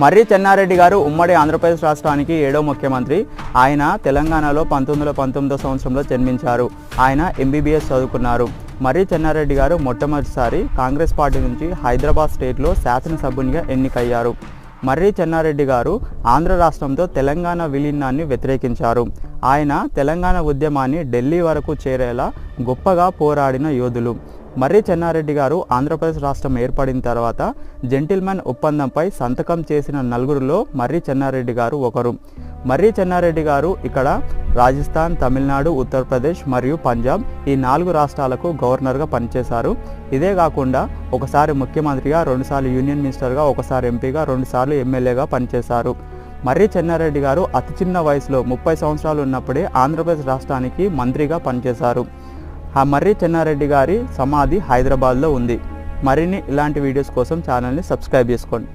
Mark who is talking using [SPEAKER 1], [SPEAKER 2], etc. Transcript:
[SPEAKER 1] మర్రి చెన్నారెడ్డి గారు ఉమ్మడి ఆంధ్రప్రదేశ్ రాష్ట్రానికి ఏడో ముఖ్యమంత్రి. ఆయన తెలంగాణలో పంతొమ్మిది వందల పంతొమ్మిదో సంవత్సరంలో జన్మించారు. ఆయన ఎంబీబీఎస్ చదువుకున్నారు. మర్రి చెన్నారెడ్డి గారు మొట్టమొదటిసారి కాంగ్రెస్ పార్టీ నుంచి హైదరాబాద్ స్టేట్లో శాసనసభ్యునిగా ఎన్నికయ్యారు. మర్రి చెన్నారెడ్డి గారు ఆంధ్ర రాష్ట్రంతో తెలంగాణ విలీనాన్ని వ్యతిరేకించారు. ఆయన తెలంగాణ ఉద్యమాన్ని ఢిల్లీ వరకు చేరేలా గొప్పగా పోరాడిన యోధులు. మర్రి చెన్నారెడ్డి గారు ఆంధ్రప్రదేశ్ రాష్ట్రం ఏర్పడిన తర్వాత జెంటిల్మెన్ ఒప్పందంపై సంతకం చేసిన నలుగురిలో మర్రి చెన్నారెడ్డి గారు ఒకరు. మర్రి చెన్నారెడ్డి గారు ఇక్కడ రాజస్థాన్ తమిళనాడు ఉత్తరప్రదేశ్ మరియు పంజాబ్ ఈ నాలుగు రాష్ట్రాలకు గవర్నర్గా పనిచేశారు. ఇదే కాకుండా ఒకసారి ముఖ్యమంత్రిగా రెండుసార్లు యూనియన్ మినిస్టర్గా ఒకసారి ఎంపీగా రెండుసార్లు ఎమ్మెల్యేగా పనిచేశారు. మర్రి చెన్నారెడ్డి గారు అతి చిన్న వయసులో ముప్పై సంవత్సరాలు ఉన్నప్పుడే ఆంధ్రప్రదేశ్ రాష్ట్రానికి మంత్రిగా పనిచేశారు. ఆ మర్రి చెన్నారెడ్డి గారి సమాధి హైదరాబాద్లో ఉంది. మరిన్ని ఇలాంటి వీడియోస్ కోసం ఛానల్ని సబ్స్క్రైబ్ చేసుకోండి.